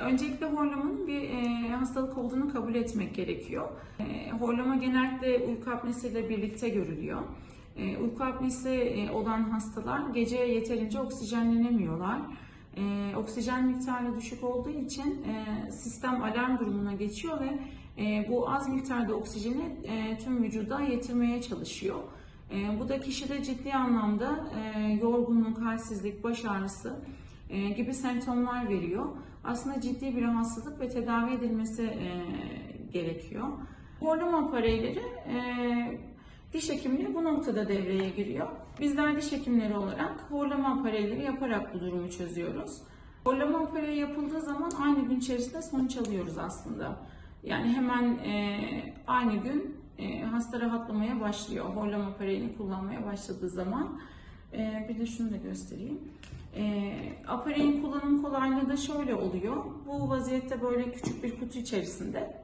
öncelikle horlamanın bir e, hastalık olduğunu kabul etmek gerekiyor. E, horlama genellikle uyku apnesiyle birlikte görülüyor. E, uyku apnesi e, olan hastalar gece yeterince oksijenlenemiyorlar. E, oksijen miktarı düşük olduğu için e, sistem alarm durumuna geçiyor ve e, bu az miktarda oksijeni e, tüm vücuda yetirmeye çalışıyor. E, bu da kişide ciddi anlamda e, yorgunluk, halsizlik, baş ağrısı e, gibi semptomlar veriyor. Aslında ciddi bir rahatsızlık ve tedavi edilmesi e, gerekiyor. Horlama apareyleri e, diş hekimliği bu noktada devreye giriyor. Bizler diş hekimleri olarak horlama apareyleri yaparak bu durumu çözüyoruz. Horlama apareyi yapıldığı zaman aynı gün içerisinde sonuç alıyoruz aslında. Yani hemen e, aynı gün e, hasta rahatlamaya başlıyor. Horlama apareyini kullanmaya başladığı zaman. E, bir de şunu da göstereyim. E, apareyin kullanım kolaylığı da şöyle oluyor. Bu vaziyette böyle küçük bir kutu içerisinde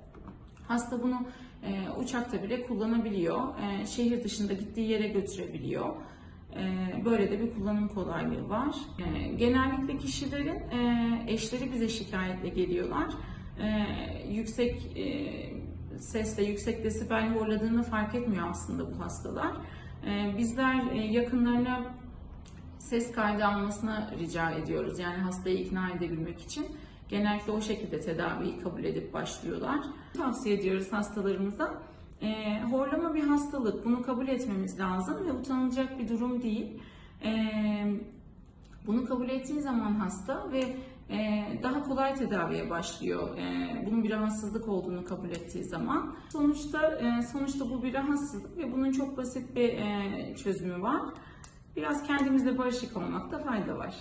hasta bunu e, uçakta bile kullanabiliyor. E, şehir dışında gittiği yere götürebiliyor. E, böyle de bir kullanım kolaylığı var. E, genellikle kişilerin e, eşleri bize şikayetle geliyorlar. E, yüksek e, sesle, yüksek desibel horladığını fark etmiyor aslında bu hastalar. E, bizler e, yakınlarına ses kaydı almasını rica ediyoruz. Yani hastayı ikna edebilmek için. Genellikle o şekilde tedaviyi kabul edip başlıyorlar. Tavsiye ediyoruz hastalarımıza. E, horlama bir hastalık. Bunu kabul etmemiz lazım ve utanılacak bir durum değil. E, bunu kabul ettiği zaman hasta ve e, daha kolay tedaviye başlıyor. E, bunun bir rahatsızlık olduğunu kabul ettiği zaman. Sonuçta e, sonuçta bu bir rahatsızlık ve bunun çok basit bir e, çözümü var. Biraz kendimizle barışık olmakta fayda var.